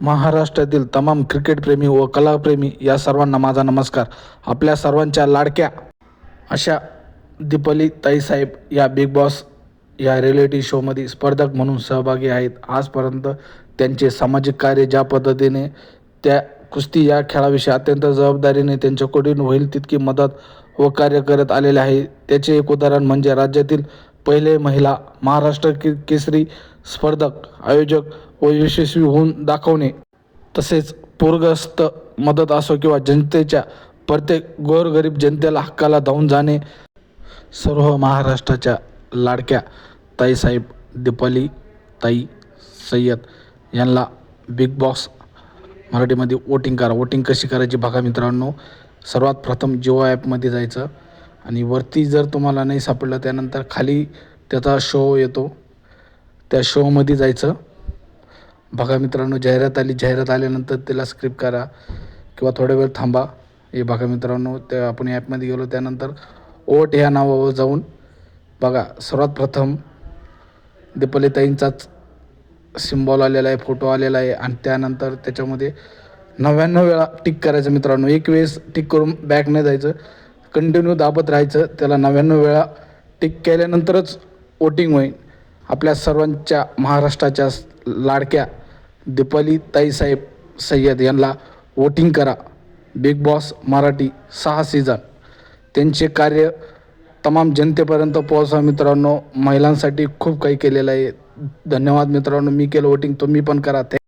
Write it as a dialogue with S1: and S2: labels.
S1: महाराष्ट्रातील तमाम क्रिकेटप्रेमी व कलाप्रेमी या सर्वांना माझा नमस्कार. आपल्या सर्वांच्या लाडक्या अशा दीपली ताईसाहेब या बिग बॉस या रिॲलिटी शोमध्ये स्पर्धक म्हणून सहभागी आहेत. आजपर्यंत त्यांचे सामाजिक कार्य ज्या पद्धतीने त्या कुस्ती या खेळाविषयी अत्यंत जबाबदारीने त्यांच्याकडून होईल तितकी मदत व कार्य करत आलेले आहे. त्याचे एक उदाहरण म्हणजे राज्यातील पहिले महिला महाराष्ट्र के केसरी स्पर्धक आयोजक व यशस्वी होऊन दाखवणे. तसेच पूरग्रस्त मदत असो किंवा जनतेच्या प्रत्येक गोरगरीब जनतेला हक्काला धावून जाणे. सर्व महाराष्ट्राच्या लाडक्या ताईसाहेब दीपाली ताई सय्यद यांना बिग बॉस मराठीमध्ये वोटिंग करा. वोटिंग कशी करायची बघा मित्रांनो. सर्वात प्रथम जिओ ॲपमध्ये जायचं आणि वरती जर तुम्हाला नाही सापडलं त्यानंतर खाली त्याचा शो येतो. त्या शोमध्ये जायचं. बघा मित्रांनो जाहिरात आली. जाहिरात आल्यानंतर त्याला स्क्रिप्ट करा किंवा थोडा वेळ थांबा. हे बघा मित्रांनो त्या आपण ॲपमध्ये गेलो. त्यानंतर ओट ह्या नावावर जाऊन बघा सर्वात प्रथम दीपलिताईंचाच सिम्बॉल आलेला आहे फोटो आलेला आहे आणि त्यानंतर त्याच्यामध्ये नव्याण्णव वेळा टिक करायचं मित्रांनो. एक वेळेस टिक करून बॅक नाही जायचं. कंटिन्यू दाबत राहायचं. त्याला नव्याण्णव वेळा टिक केल्यानंतरच वोटिंग होईल. आपल्या सर्वांच्या महाराष्ट्राच्या लाडक्या दीपाली ताईसाहेब सय्यद यांना वोटिंग करा. बिग बॉस मराठी सहा सीझन त्यांचे कार्य तमाम जनतेपर्यंत पोहोचा मित्रांनो. महिलांसाठी खूप काही केलेलं आहे. धन्यवाद मित्रांनो. मी केलं वोटिंग तुम्ही पण करा.